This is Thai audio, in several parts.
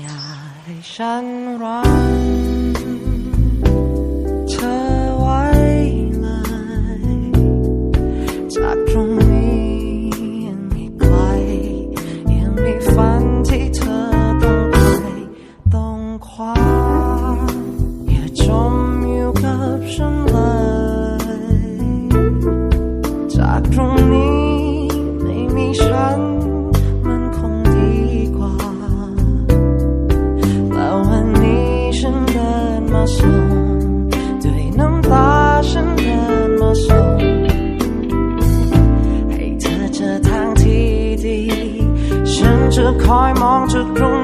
อย่าให้ฉันรัก ธอคอยมองจุดตรง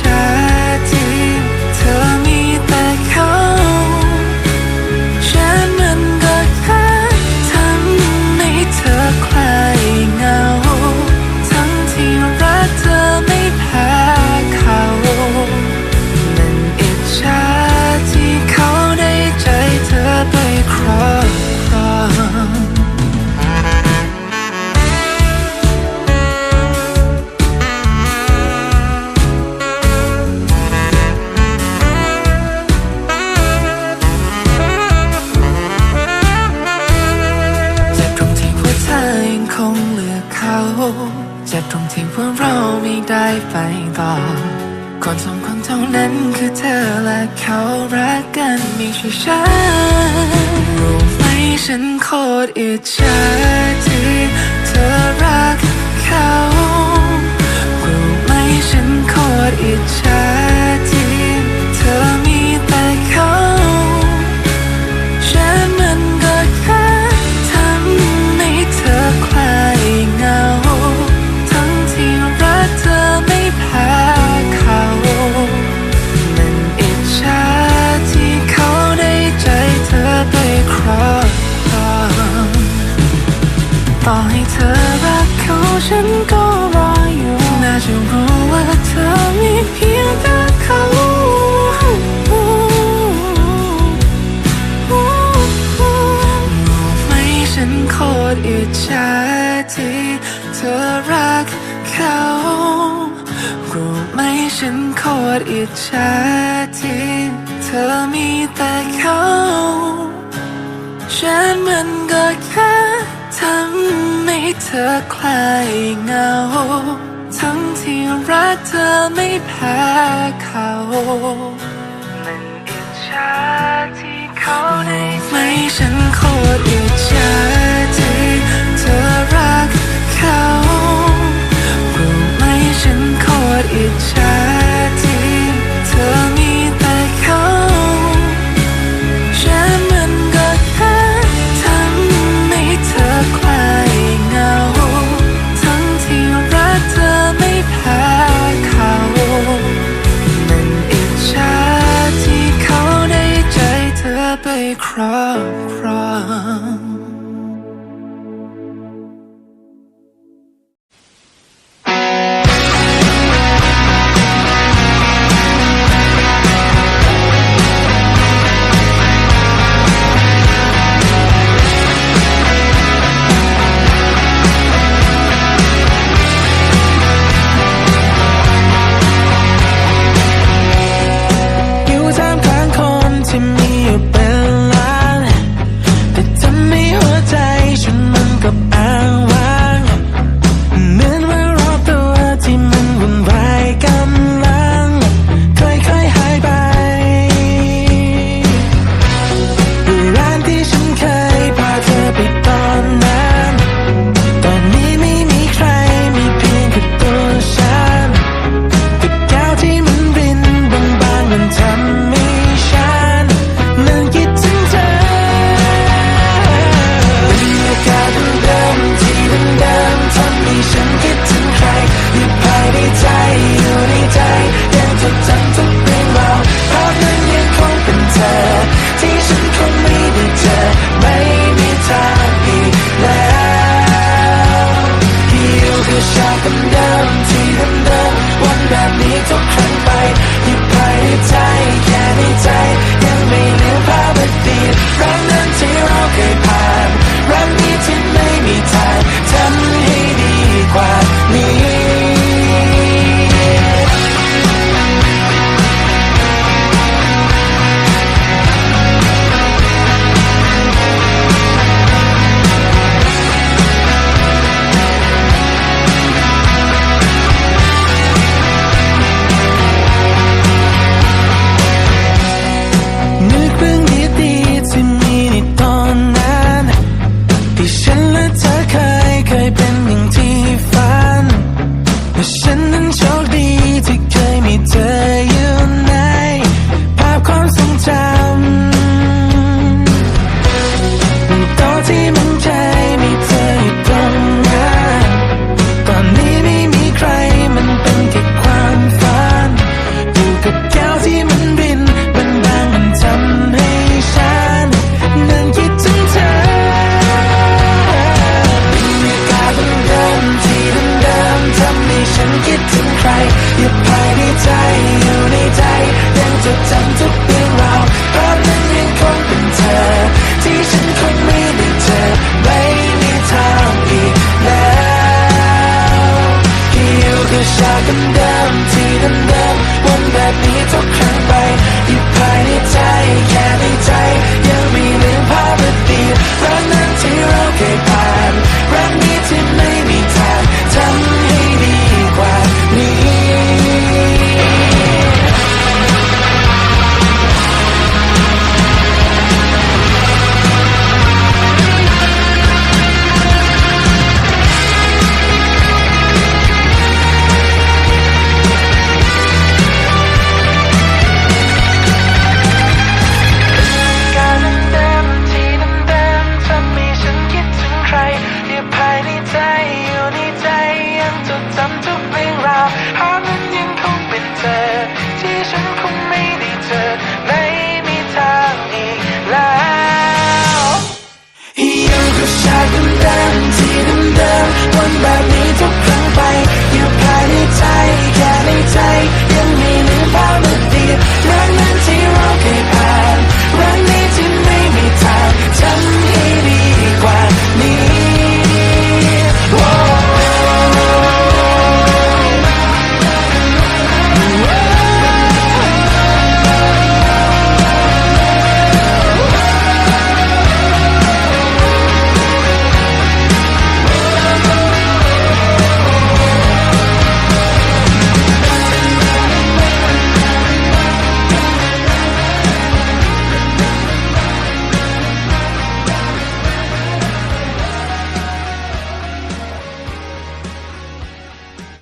า ตรงที่ว่าเราไม่ได้ไปต่อ คนสองคนเท่านั้นคือเธอและเขารักกันไม่ใช่ฉันรู้ไหมฉันโคตรอิจฉาที่ เขา รู้ไหมฉันโคตรอิจฉาที่เธอมีแต่เขา ฉันมันก็แค่ทำให้เธอคลายเหงา ทั้งที่รักเธอไม่แพ้เขา มันอิจฉาที่เขาได้ไหมฉันโคตรอิจ